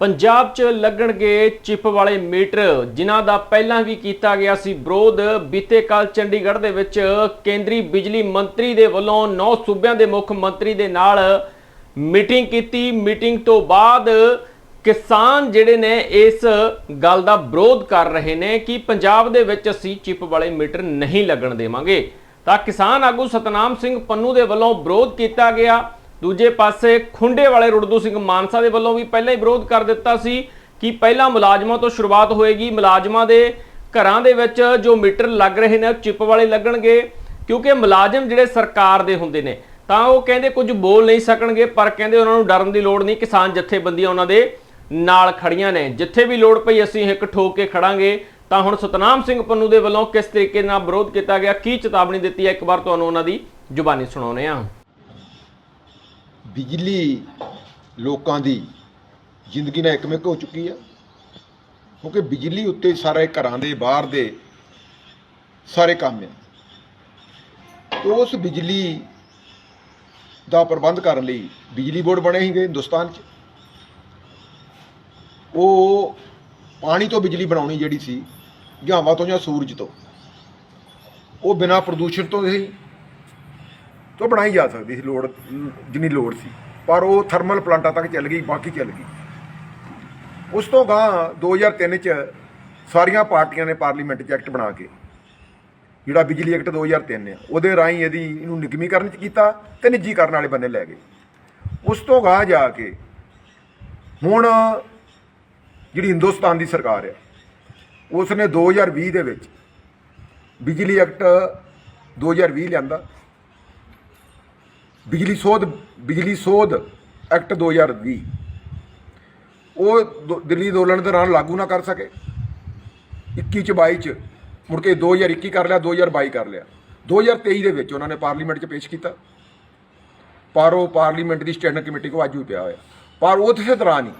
ਪੰਜਾਬ 'ਚ ਲੱਗਣਗੇ ਚਿਪ ਵਾਲੇ ਮੀਟਰ, ਜਿਨ੍ਹਾਂ ਦਾ ਪਹਿਲਾਂ ਵੀ ਕੀਤਾ ਗਿਆ ਸੀ ਵਿਰੋਧ। ਬੀਤੇ ਕੱਲ ਚੰਡੀਗੜ੍ਹ ਦੇ ਵਿੱਚ ਕੇਂਦਰੀ ਬਿਜਲੀ ਮੰਤਰੀ ਦੇ ਵੱਲੋਂ ਨੌ ਸੂਬਿਆਂ ਦੇ ਮੁੱਖ ਮੰਤਰੀ ਦੇ ਨਾਲ ਮੀਟਿੰਗ ਕੀਤੀ। ਮੀਟਿੰਗ ਤੋਂ ਬਾਅਦ ਕਿਸਾਨ ਜਿਹੜੇ ਨੇ ਇਸ ਗੱਲ ਦਾ ਵਿਰੋਧ ਕਰ ਰਹੇ ਨੇ ਕਿ ਪੰਜਾਬ ਦੇ ਵਿੱਚ ਅਸੀਂ ਚਿਪ ਵਾਲੇ ਮੀਟਰ ਨਹੀਂ ਲੱਗਣ ਦੇਵਾਂਗੇ। ਤਾਂ ਕਿਸਾਨ ਆਗੂ ਸਤਨਾਮ ਸਿੰਘ ਪੰਨੂ ਦੇ ਵੱਲੋਂ ਵਿਰੋਧ ਕੀਤਾ ਗਿਆ। ਦੂਜੇ ਪਾਸੇ ਖੁੰਡੇ ਵਾਲੇ ਰੁੜਦੂ ਸਿੰਘ ਮਾਨਸਾ ਦੇ ਵੱਲੋਂ ਵੀ ਪਹਿਲਾਂ ਹੀ ਵਿਰੋਧ ਕਰ ਦਿੱਤਾ ਸੀ ਕਿ ਪਹਿਲਾਂ ਮੁਲਾਜ਼ਮਾਂ ਤੋਂ ਸ਼ੁਰੂਆਤ ਹੋਏਗੀ। ਮੁਲਾਜ਼ਮਾਂ ਦੇ ਘਰਾਂ ਦੇ ਵਿੱਚ ਜੋ ਮੀਟਰ ਲੱਗ ਰਹੇ ਨੇ, ਉਹ ਚਿਪ ਵਾਲੇ ਲੱਗਣਗੇ, ਕਿਉਂਕਿ ਮੁਲਾਜ਼ਮ ਜਿਹੜੇ ਸਰਕਾਰ ਦੇ ਹੁੰਦੇ ਨੇ, ਤਾਂ ਉਹ ਕਹਿੰਦੇ ਕੁਝ ਬੋਲ ਨਹੀਂ ਸਕਣਗੇ, ਪਰ ਕਹਿੰਦੇ ਉਹਨਾਂ ਨੂੰ ਡਰਨ ਦੀ ਲੋੜ ਨਹੀਂ। ਕਿਸਾਨ ਜਥੇਬੰਦੀਆਂ ਉਹਨਾਂ ਦੇ ਨਾਲ ਖੜੀਆਂ ਨੇ। ਜਿੱਥੇ ਵੀ ਲੋੜ ਪਈ, ਅਸੀਂ ਇੱਕ ਠੋਕ ਕੇ ਖੜਾਂਗੇ। ਤਾਂ ਹੁਣ ਸਤਨਾਮ ਸਿੰਘ ਪੰਨੂ ਦੇ ਵੱਲੋਂ ਕਿਸ ਤਰੀਕੇ ਨਾਲ ਵਿਰੋਧ ਕੀਤਾ ਗਿਆ, ਕੀ ਚੇਤਾਵਨੀ ਦਿੱਤੀ ਹੈ? ਇੱਕ ਵਾਰ ਤੁਹਾਨੂੰ ਉਹਨਾਂ ਦੀ ਜ਼ੁਬਾਨੀ ਸੁਣਾਉਂਦੇ ਹਾਂ। ਬਿਜਲੀ ਲੋਕਾਂ ਦੀ ਜ਼ਿੰਦਗੀ ਨਾਲ ਇੱਕਮਿਕ ਹੋ ਚੁੱਕੀ ਆ। ਕਿਉਂਕਿ ਬਿਜਲੀ ਉੱਤੇ ਸਾਰੇ ਘਰਾਂ ਦੇ, ਬਾਹਰ ਦੇ ਸਾਰੇ ਕੰਮ ਆ। ਉਸ ਬਿਜਲੀ ਦਾ ਪ੍ਰਬੰਧ ਕਰਨ ਲਈ ਬਿਜਲੀ ਬੋਰਡ ਬਣੇ ਸੀਗੇ ਹਿੰਦੁਸਤਾਨ 'ਚ। ਉਹ ਪਾਣੀ ਤੋਂ ਬਿਜਲੀ ਬਣਾਉਣੀ ਜਿਹੜੀ ਸੀ ਜਾਂ ਹਵਾ ਤੋਂ ਜਾਂ ਸੂਰਜ ਤੋਂ, ਉਹ ਬਿਨਾਂ ਪ੍ਰਦੂਸ਼ਣ ਤੋਂ ਸੀ ਤੋਂ ਬਣਾਈ ਜਾ ਸਕਦੀ ਸੀ ਲੋੜ, ਜਿੰਨੀ ਲੋੜ ਸੀ। ਪਰ ਉਹ ਥਰਮਲ ਪਲਾਂਟਾਂ ਤੱਕ ਚੱਲ ਗਈ, ਬਾਕੀ ਚੱਲ ਗਈ। ਉਸ ਤੋਂ ਗਾਂ 2003 ਚ ਸਾਰੀਆਂ ਪਾਰਟੀਆਂ ਨੇ ਪਾਰਲੀਮੈਂਟ 'ਚ ਐਕਟ ਬਣਾ ਕੇ, ਜਿਹੜਾ ਬਿਜਲੀ ਐਕਟ 2003 ਆ, ਉਹਦੇ ਰਾਹੀਂ ਇਹਦੀ ਇਹਨੂੰ ਨਿਗਮੀਕਰਨ ਚ ਕੀਤਾ ਤੇ ਨਿੱਜੀਕਰਨ ਵਾਲੇ ਬੰਨੇ ਲੈ ਗਏ। ਉਸ ਤੋਂ ਗਾਂ ਜਾ ਕੇ ਹੁਣ ਜਿਹੜੀ ਹਿੰਦੁਸਤਾਨ ਦੀ ਸਰਕਾਰ ਹੈ ਉਸ ਨੇ 2020 ਦੇ ਵਿੱਚ ਬਿਜਲੀ ਐਕਟ 2020 ਲਿਆਂਦਾ ਬਿਜਲੀ ਸੋਧ ਬਿਜਲੀ ਸੋਧ ਐਕਟ 2020 ਉਹ ਦੋ- ਦਿੱਲੀ ਅੰਦੋਲਨ ਦੌਰਾਨ ਲਾਗੂ ਨਾ ਕਰ ਸਕੇ। 21 ਚ 22 ਚ ਮੁੜ ਕੇ 2021 ਕਰ ਲਿਆ 2022 ਕਰ ਲਿਆ। 2023 ਦੇ ਵਿੱਚ ਉਹਨਾਂ ਨੇ ਪਾਰਲੀਮੈਂਟ 'ਚ ਪੇਸ਼ ਕੀਤਾ। ਪਰ ਉਹ ਪਾਰਲੀਮੈਂਟ ਦੀ ਸਟੈਂਡਿੰਗ ਕਮੇਟੀ ਕੋ ਅੱਜ ਵੀ ਪਿਆ ਹੋਇਆ। ਪਰ ਉਸੇ ਦੌਰਾਨ ਹੀ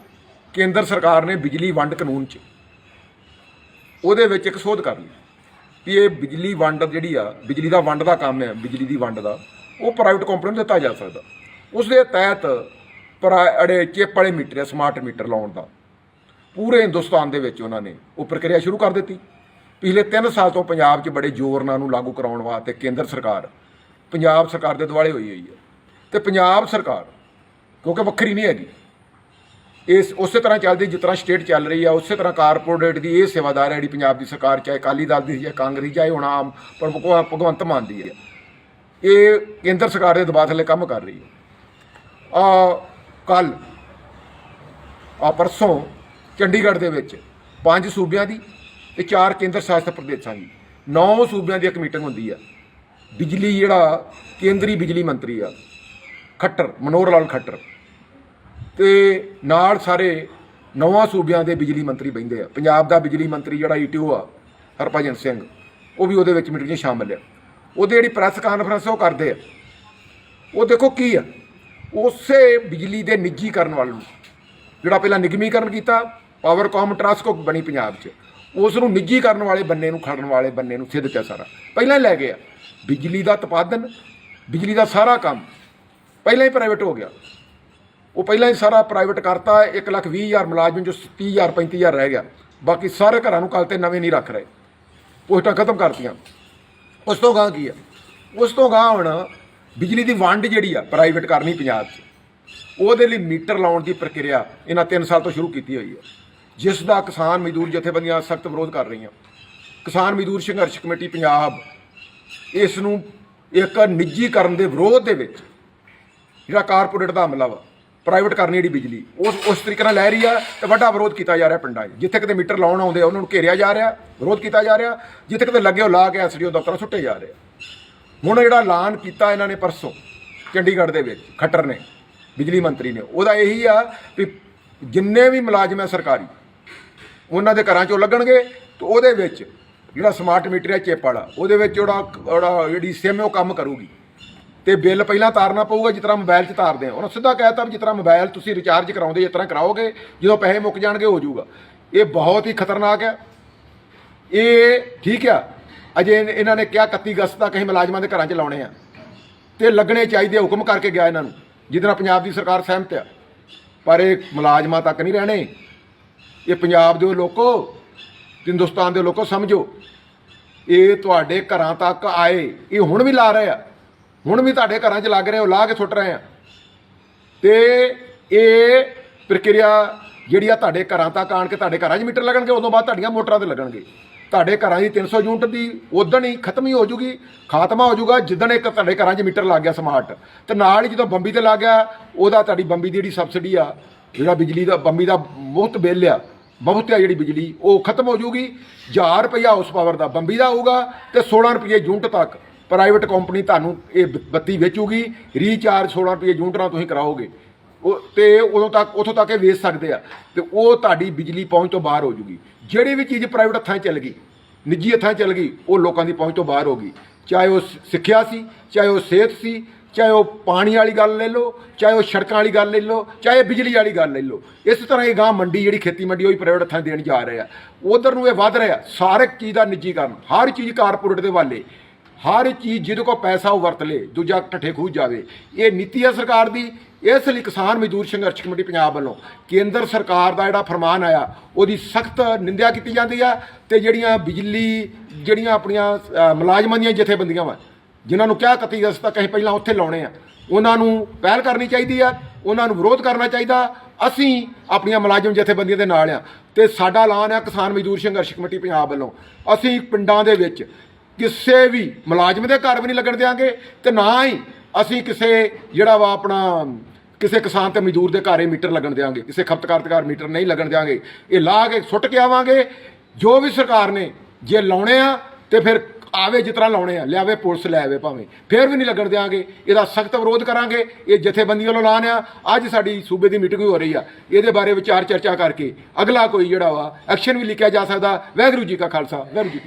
ਕੇਂਦਰ ਸਰਕਾਰ ਨੇ ਬਿਜਲੀ ਵੰਡ ਕਾਨੂੰਨ 'ਚ। ਉਹਦੇ ਵਿੱਚ ਇੱਕ ਸੋਧ ਕਰ ਲਈ। ਕਿ ਇਹ ਬਿਜਲੀ ਵੰਡ ਜਿਹੜੀ ਆ, ਬਿਜਲੀ ਦਾ ਵੰਡ ਦਾ ਕੰਮ ਹੈ, ਬਿਜਲੀ ਦੀ ਵੰਡ ਦਾ। ਉਹ ਪ੍ਰਾਈਵੇਟ ਕੰਪਨੀ ਨੂੰ ਦਿੱਤਾ ਜਾ ਸਕਦਾ। ਉਸ ਦੇ ਤਹਿਤ ਪ੍ਰਾ- ਅੜੇ ਚਿੱਪ ਵਾਲੇ ਮੀਟਰ ਸਮਾਰਟ ਮੀਟਰ ਲਾਉਣ ਦਾ। ਪੂਰੇ ਹਿੰਦੁਸਤਾਨ ਦੇ ਵਿੱਚ ਉਹਨਾਂ ਨੇ ਉਹ ਪ੍ਰਕਿਰਿਆ ਸ਼ੁਰੂ ਕਰ ਦਿੱਤੀ। ਪਿਛਲੇ 3 ਸਾਲ ਤੋਂ ਪੰਜਾਬ 'ਚ ਬੜੇ ਜ਼ੋਰ ਨਾਲ ਨੂੰ ਲਾਗੂ ਕਰਾਉਣ ਵਾਸਤੇ ਕੇਂਦਰ ਸਰਕਾਰ, ਪੰਜਾਬ ਸਰਕਾਰ ਦੇ ਦੁਆਲੇ ਹੋਈ ਹੋਈ ਹੈ। ਤੇ ਪੰਜਾਬ ਸਰਕਾਰ, ਕਿਉਂਕਿ ਵੱਖਰੀ ਨਹੀਂ ਹੈਗੀ, ਇਸ ਉਸੇ ਤਰ੍ਹਾਂ ਚੱਲਦੀ, ਜਿਸ ਤਰ੍ਹਾਂ ਸਟੇਟ ਚੱਲ ਰਹੀ ਆ, ਉਸੇ ਤਰ੍ਹਾਂ ਕਾਰਪੋਰੇਟ ਦੀ ਇਹ ਸੇਵਾਦਾਰ ਹੈ ਜਿਹੜੀ ਪੰਜਾਬ ਦੀ ਸਰਕਾਰ, ਚਾਹੇ ਅਕਾਲੀ ਦਲ ਦੀ, ਚਾਹੇ ਕਾਂਗਰਸੀ ਚਾਹੇ ਹੁਣ ਆਮ ਪਰ ਭਗਵੰਤ ਮਾਨ ਦੀ ਹੈ। ਇਹ ਕੇਂਦਰ ਸਰਕਾਰ ਦੇ ਦਬਾਅ ਥੱਲੇ ਕੰਮ ਕਰ ਰਹੀ ਹੈ। ਆ ਕੱਲ ਆ ਪਰਸੋਂ ਚੰਡੀਗੜ੍ਹ ਦੇ ਵਿੱਚ ਪੰਜ ਸੂਬਿਆਂ ਦੀ ਤੇ ਚਾਰ ਕੇਂਦਰ ਸ਼ਾਸਿਤ ਪ੍ਰਦੇਸ਼ਾਂ ਦੀ ਨੌ ਸੂਬਿਆਂ ਦੀ ਇੱਕ ਮੀਟਿੰਗ ਹੁੰਦੀ ਆ। ਬਿਜਲੀ ਜਿਹੜਾ ਕੇਂਦਰੀ ਬਿਜਲੀ ਮੰਤਰੀ ਆ, ਖੱਟਰ, ਮਨੋਹਰ ਲਾਲ ਖੱਟਰ। ਤੇ ਨਾਲ ਸਾਰੇ ਨੌਵਾਂ ਸੂਬਿਆਂ ਦੇ ਬਿਜਲੀ ਮੰਤਰੀ ਬੈਂਦੇ ਆ। ਪੰਜਾਬ ਦਾ ਬਿਜਲੀ ਮੰਤਰੀ ਜਿਹੜਾ ਈਟੀਓ ਆ, ਹਰਭਜਨ ਸਿੰਘ, ਉਹ ਵੀ ਉਹਦੇ ਵਿੱਚ ਮੀਟਿੰਗ 'ਚ ਸ਼ਾਮਲ ਆ। ਉਹਦੇ ਜਿਹੜੀ ਪ੍ਰੈਸ ਕਾਨਫਰੰਸ ਉਹ ਕਰਦੇ ਆ। ਉਹ ਦੇਖੋ ਕੀ ਆ, ਉਸੇ ਬਿਜਲੀ ਦੇ ਨਿੱਜੀਕਰਨ ਵੱਲ ਨੂੰ, ਜਿਹੜਾ ਪਹਿਲਾਂ ਨਿਗਮੀਕਰਨ ਕੀਤਾ ਪਾਵਰਕਾਮ ਟਰਸਕੋ ਬਣੀ ਪੰਜਾਬ 'ਚ ਉਸ ਨੂੰ ਨਿੱਜੀਕਰਨ ਵਾਲੇ ਬੰਨੇ ਨੂੰ, ਖੜਨ ਵਾਲੇ ਬੰਨੇ ਨੂੰ ਸਿੱਧ ਤੇ ਸਾਰਾ। ਪਹਿਲਾਂ ਹੀ ਲੈ ਗਿਆ। ਬਿਜਲੀ ਦਾ ਉਤਪਾਦਨ, ਬਿਜਲੀ ਦਾ ਸਾਰਾ ਕੰਮ ਪਹਿਲਾਂ ਹੀ ਪ੍ਰਾਈਵੇਟ ਹੋ ਗਿਆ। ਉਹ ਪਹਿਲਾਂ ਹੀ ਸਾਰਾ ਪ੍ਰਾਈਵੇਟ ਕਰਤਾ 1 ਲੱਖ 20 ਹਜ਼ਾਰ ਮੁਲਾਜ਼ਮ ਜੋ 30000 35000 ਰਹਿ ਗਿਆ। ਬਾਕੀ ਸਾਰੇ ਘਰਾਂ ਨੂੰ ਕੱਲ ਤੇ ਨਵੇਂ ਨਹੀਂ ਰੱਖ ਰਹੇ। ਪੋਸਟਾਂ ਖਤਮ ਕਰਤੀਆਂ। ਉਸ ਤੋਂ ਗਾਂ ਕੀ ਆ? ਉਸ ਤੋਂ ਗਾਂ ਹੁਣ ਬਿਜਲੀ ਦੀ ਵੰਡ ਜਿਹੜੀ ਆ ਪ੍ਰਾਈਵੇਟ ਕਰਨੀ ਪੰਜਾਬ 'ਚ, ਉਹਦੇ ਲਈ ਮੀਟਰ ਲਾਉਣ ਦੀ ਪ੍ਰਕਿਰਿਆ ਇਹਨਾਂ 3 ਸਾਲ ਤੋਂ ਸ਼ੁਰੂ ਕੀਤੀ ਹੋਈ ਹੈ ਜਿਸ ਦਾ ਕਿਸਾਨ ਮਜ਼ਦੂਰ ਜਥੇਬੰਦੀਆਂ ਸਖਤ ਵਿਰੋਧ ਕਰ ਰਹੀਆਂ। ਕਿਸਾਨ ਮਜ਼ਦੂਰ ਸੰਘਰਸ਼ ਕਮੇਟੀ ਪੰਜਾਬ ਇਸ ਨੂੰ ਇੱਕ ਨਿੱਜੀਕਰਨ ਦੇ ਵਿਰੋਧ ਦੇ ਵਿੱਚ ਜਿਹੜਾ ਕਾਰਪੋਰੇਟ ਦਾ ਹਮਲਾ ਵਾ ਪ੍ਰਾਈਵੇਟ ਕਰਨੀ ਜਿਹੜੀ ਬਿਜਲੀ। ਉਸ ਉਸ ਤਰੀਕੇ ਨਾਲ ਲੈ ਰਹੀ ਆ ਤੇ ਵੱਡਾ ਵਿਰੋਧ ਕੀਤਾ ਜਾ ਰਿਹਾ ਪਿੰਡਾਂ 'ਚ। ਜਿੱਥੇ ਕਿਤੇ ਮੀਟਰ ਲਾਉਣ ਆਉਂਦੇ ਆ, ਉਹਨਾਂ ਨੂੰ ਘੇਰਿਆ ਜਾ ਰਿਹਾ, ਵਿਰੋਧ ਕੀਤਾ ਜਾ ਰਿਹਾ। ਜਿੱਥੇ ਕਿਤੇ ਲੱਗੇ ਉਹ ਲਾ ਕੇ ਐਸਡੀਓ ਦਫ਼ਤਰਾਂ ਸੁੱਟੇ ਜਾ ਰਹੇ ਹੁਣ ਜਿਹੜਾ ਐਲਾਨ ਕੀਤਾ ਇਹਨਾਂ ਨੇ ਪਰਸੋਂ, ਚੰਡੀਗੜ੍ਹ ਦੇ ਵਿੱਚ, ਖੱਟਰ ਨੇ, ਬਿਜਲੀ ਮੰਤਰੀ ਨੇ, ਉਹਦਾ ਇਹੀ ਆ ਵੀ ਜਿੰਨੇ ਵੀ ਮੁਲਾਜ਼ਮ ਹੈ ਸਰਕਾਰੀ, ਉਹਨਾਂ ਦੇ ਘਰਾਂ 'ਚੋਂ ਲੱਗਣਗੇ ਤੇ ਉਹਦੇ ਵਿੱਚ ਜਿਹੜਾ ਸਮਾਰਟ ਮੀਟਰ ਹੈ ਚਿੱਪ ਵਾਲਾ, ਉਹਦੇ ਵਿੱਚ ਜਿਹੜਾ ਜਿਹੜਾ ਜਿਹੜੀ ਸਿਮ ਉਹ ਕੰਮ ਕਰੂਗੀ। ਤੇ ਬਿੱਲ ਪਹਿਲਾਂ ਤਾਰਨਾ ਪਊਗਾ ਜਿਸ ਤਰ੍ਹਾਂ ਮੋਬਾਈਲ 'ਚ ਤਾਰਦੇ ਆ। ਉਹਨਾਂ ਸਿੱਧਾ ਕਹਿਤਾ ਵੀ ਜਿਸ ਤਰ੍ਹਾਂ ਮੋਬਾਈਲ ਤੁਸੀਂ ਰਿਚਾਰਜ ਕਰਾਉਂਦੇ, ਜਿਸ ਤਰ੍ਹਾਂ ਕਰਾਓਗੇ, ਜਦੋਂ ਪੈਸੇ ਮੁੱਕ ਜਾਣਗੇ ਹੋ ਜਾਊਗਾ। ਇਹ ਬਹੁਤ ਹੀ ਖਤਰਨਾਕ ਹੈ। ਇਹ ਠੀਕ ਆ। ਅਜੇ ਇਹਨਾਂ ਨੇ ਕਿਹਾ 31 ਅਗਸਤ ਤੱਕ ਅਸੀਂ ਮੁਲਾਜ਼ਮਾਂ ਦੇ ਘਰਾਂ 'ਚ ਲਾਉਣੇ ਆ। ਤੇ ਲੱਗਣੇ ਚਾਹੀਦੇ ਹੁਕਮ ਕਰਕੇ ਗਿਆ ਇਹਨਾਂ ਨੂੰ। ਜਿਹਦੇ ਨਾਲ ਪੰਜਾਬ ਦੀ ਸਰਕਾਰ ਸਹਿਮਤ ਆ। ਪਰ ਇਹ ਮੁਲਾਜ਼ਮਾਂ ਤੱਕ ਨਹੀਂ ਰਹਿਣੇ। ਇਹ ਪੰਜਾਬ ਦੇ ਲੋਕੋ, ਹਿੰਦੁਸਤਾਨ ਦੇ ਲੋਕੋ ਸਮਝੋ। ਇਹ ਤੁਹਾਡੇ ਘਰਾਂ ਤੱਕ ਆਏ। ਇਹ ਹੁਣ ਵੀ ਲਾ ਰਹੇ ਆ। ਹੁਣ ਵੀ ਤੁਹਾਡੇ ਘਰਾਂ 'ਚ ਲੱਗ ਰਹੇ ਹੋ, ਲਾ ਕੇ ਸੁੱਟ ਰਹੇ ਆ। ਤੇ ਇਹ ਪ੍ਰਕਿਰਿਆ ਜਿਹੜੀ ਆ ਤੁਹਾਡੇ ਘਰਾਂ ਤੱਕ ਆਣ ਕੇ ਤੁਹਾਡੇ ਘਰਾਂ 'ਚ ਮੀਟਰ ਲੱਗਣਗੇ, ਉਦੋਂ ਬਾਅਦ ਤੁਹਾਡੀਆਂ ਮੋਟਰਾਂ ਤੇ ਲੱਗਣਗੇ। ਤੁਹਾਡੇ ਘਰਾਂ ਦੀ 300 ਯੂਨਿਟ ਦੀ ਉਦੋਂ ਹੀ ਖਤਮ ਹੀ ਹੋ ਜੂਗੀ, ਖਾਤਮਾ ਹੋ ਜੂਗਾ, ਜਿੱਦਣ ਇੱਕ ਤੁਹਾਡੇ ਘਰਾਂ 'ਚ ਮੀਟਰ ਲੱਗ ਗਿਆ ਸਮਾਰਟ। ਤੇ ਨਾਲ ਹੀ ਜਦੋਂ ਬੰਬੀ ਤੇ ਲੱਗ ਗਿਆ, ਉਹਦਾ ਤੁਹਾਡੀ ਬੰਬੀ ਦੀ ਜਿਹੜੀ ਸਬਸਿਡੀ ਆ, ਜਿਹੜਾ ਬਿਜਲੀ ਦਾ, ਬੰਬੀ ਦਾ ਮੁਫਤ ਬਿੱਲ ਆ ਮੁਫਤ ਆ ਜਿਹੜੀ ਬਿਜਲੀ, ਉਹ ਖਤਮ ਹੋ ਜੂਗੀ। 1000 ਰੁਪਇਆ ਹਾਊਸ ਪਾਵਰ ਦਾ, ਬੰਬੀ ਦਾ ਹੋਊਗਾ ਤੇ 16 ਰੁਪਏ ਯੂਨਿਟ ਤੱਕ। ਪ੍ਰਾਈਵੇਟ ਕੰਪਨੀ ਤੁਹਾਨੂੰ ਇਹ ਬੱਤੀ ਵੇਚੂਗੀ ਰੀਚਾਰਜ 16 ਰੁਪਏ ਯੂਨਿਟ ਨਾਲ ਤੁਸੀਂ ਕਰਾਓਗੇ। ਉਹ ਤੇ ਉਦੋਂ ਤੱਕ, ਉਥੋਂ ਤੱਕ ਇਹ ਵੇਚ ਸਕਦੇ ਆ। ਤੇ ਉਹ ਤੁਹਾਡੀ ਬਿਜਲੀ ਪਹੁੰਚ ਤੋਂ ਬਾਹਰ ਹੋ ਜੂਗੀ। ਜਿਹੜੀ ਵੀ ਚੀਜ਼ ਪ੍ਰਾਈਵੇਟ ਹੱਥਾਂ 'ਚ ਚੱਲ ਗਈ, ਨਿੱਜੀ ਹੱਥਾਂ 'ਚ ਚੱਲ ਗਈ, ਉਹ ਲੋਕਾਂ ਦੀ ਪਹੁੰਚ ਤੋਂ ਬਾਹਰ ਹੋ ਗਈ। ਚਾਹੇ ਉਹ ਸਿੱਖਿਆ ਸੀ, ਚਾਹੇ ਉਹ ਸਿਹਤ ਸੀ, ਚਾਹੇ ਉਹ ਪਾਣੀ ਵਾਲੀ ਗੱਲ ਲੈ ਲਓ, ਚਾਹੇ ਉਹ ਸੜਕਾਂ ਵਾਲੀ ਗੱਲ ਲੈ ਲਓ, ਚਾਹੇ ਬਿਜਲੀ ਵਾਲੀ ਗੱਲ ਲੈ ਲਓ। ਇਸ ਤਰ੍ਹਾਂ ਇਹ ਗਾਂ ਮੰਡੀ ਜਿਹੜੀ ਖੇਤੀ ਮੰਡੀ ਉਹ ਵੀ ਪ੍ਰਾਈਵੇਟ ਹੱਥਾਂ 'ਚ ਦੇਣ ਜਾ ਰਹੇ ਆ। ਉਧਰ ਨੂੰ ਇਹ ਵੱਧ ਰਿਹਾ। ਸਾਰੇ ਚੀਜ਼ ਦਾ ਨਿੱਜੀਕਰਨ, ਹਰ ਚੀਜ਼ ਕਾਰਪੋਰੇਟ ਦੇ ਵਾਲੇ ਹਰ ਚੀਜ਼ ਜਿਹਦੇ ਕੋਲ ਪੈਸਾ ਉਹ ਵਰਤ ਲੇ, ਦੂਜਾ ਠੱਠੇ ਖੂਹ ਜਾਵੇ। ਇਹ ਨੀਤੀ ਹੈ ਸਰਕਾਰ ਦੀ। ਇਸ ਲਈ ਕਿਸਾਨ ਮਜ਼ਦੂਰ ਸੰਘਰਸ਼ ਕਮੇਟੀ ਪੰਜਾਬ ਵੱਲੋਂ ਕੇਂਦਰ ਸਰਕਾਰ ਦਾ ਜਿਹੜਾ ਫਰਮਾਨ ਆਇਆ, ਉਹਦੀ ਸਖਤ ਨਿੰਦਿਆ ਕੀਤੀ ਜਾਂਦੀ ਆ ਤੇ ਜਿਹੜੀਆਂ ਬਿਜਲੀ, ਜਿਹੜੀਆਂ ਆਪਣੀਆਂ ਮੁਲਾਜ਼ਮਾਂ ਦੀਆਂ ਜਥੇਬੰਦੀਆਂ ਵਾ, ਜਿਨ੍ਹਾਂ ਨੂੰ ਕਿਹਾ ਕਤੀ ਅਗਸਤ ਤੱਕ ਅਸੀਂ ਪਹਿਲਾਂ ਉੱਥੇ ਲਾਉਣੇ ਆ, ਉਹਨਾਂ ਨੂੰ ਪਹਿਲ ਕਰਨੀ ਚਾਹੀਦੀ ਆ, ਉਹਨਾਂ ਨੂੰ ਵਿਰੋਧ ਕਰਨਾ ਚਾਹੀਦਾ। ਅਸੀਂ ਆਪਣੀਆਂ ਮੁਲਾਜ਼ਮ ਜਥੇਬੰਦੀਆਂ ਦੇ ਨਾਲ ਆ ਤੇ ਸਾਡਾ ਐਲਾਨ ਆ ਕਿਸਾਨ ਮਜ਼ਦੂਰ ਸੰਘਰਸ਼ ਕਮੇਟੀ ਪੰਜਾਬ ਵੱਲੋਂ। ਅਸੀਂ ਪਿੰਡਾਂ ਦੇ ਵਿੱਚ ਕਿਸੇ ਵੀ ਮੁਲਾਜ਼ਮ ਦੇ ਘਰ ਵੀ ਨਹੀਂ ਲੱਗਣ ਦਿਆਂਗੇ ਤੇ ਨਾ ਹੀ ਅਸੀਂ ਕਿਸੇ ਜਿਹੜਾ ਵਾ ਆਪਣਾ ਕਿਸੇ ਕਿਸਾਨ ਤੇ ਮਜ਼ਦੂਰ ਦੇ ਘਰ ਇਹ ਮੀਟਰ ਲੱਗਣ ਦਿਆਂਗੇ, ਕਿਸੇ ਖਪਤਕਾਰ ਦੇ ਘਰ ਮੀਟਰ ਨਹੀਂ ਲੱਗਣ ਦਿਆਂਗੇ। ਇਹ ਲਾ ਕੇ ਸੁੱਟ ਕੇ ਆਵਾਂਗੇ, ਜੋ ਵੀ ਸਰਕਾਰ ਨੇ ਜੇ ਲਾਉਣੇ ਆ ਤੇ ਫਿਰ ਆਵੇ ਜਿਸ ਤਰ੍ਹਾਂ ਲਾਉਣੇ ਆ, ਲਿਆਵੇ ਪੁਲਿਸ ਲੈ ਆਵੇ ਭਾਵੇਂ। ਫਿਰ ਵੀ ਨਹੀਂ ਲੱਗਣ ਦਿਆਂਗੇ, ਇਹਦਾ ਸਖਤ ਵਿਰੋਧ ਕਰਾਂਗੇ, ਇਹ ਜਥੇਬੰਦੀਆਂ ਵੱਲੋਂ ਐਲਾਨ ਆ। ਅੱਜ ਸਾਡੀ ਸੂਬੇ ਦੀ ਮੀਟਿੰਗ ਹੋ ਰਹੀ ਆ। ਇਹਦੇ ਬਾਰੇ ਵਿਚਾਰ ਚਰਚਾ ਕਰਕੇ ਅਗਲਾ ਕੋਈ ਜਿਹੜਾ ਵਾ ਐਕਸ਼ਨ ਵੀ ਲਿਖਿਆ ਜਾ ਸਕਦਾ। ਵਾਹਿਗੁਰੂ ਜੀ ਕਾ ਖਾਲਸਾ, ਵਾਹਿਗੁਰੂ ਜੀ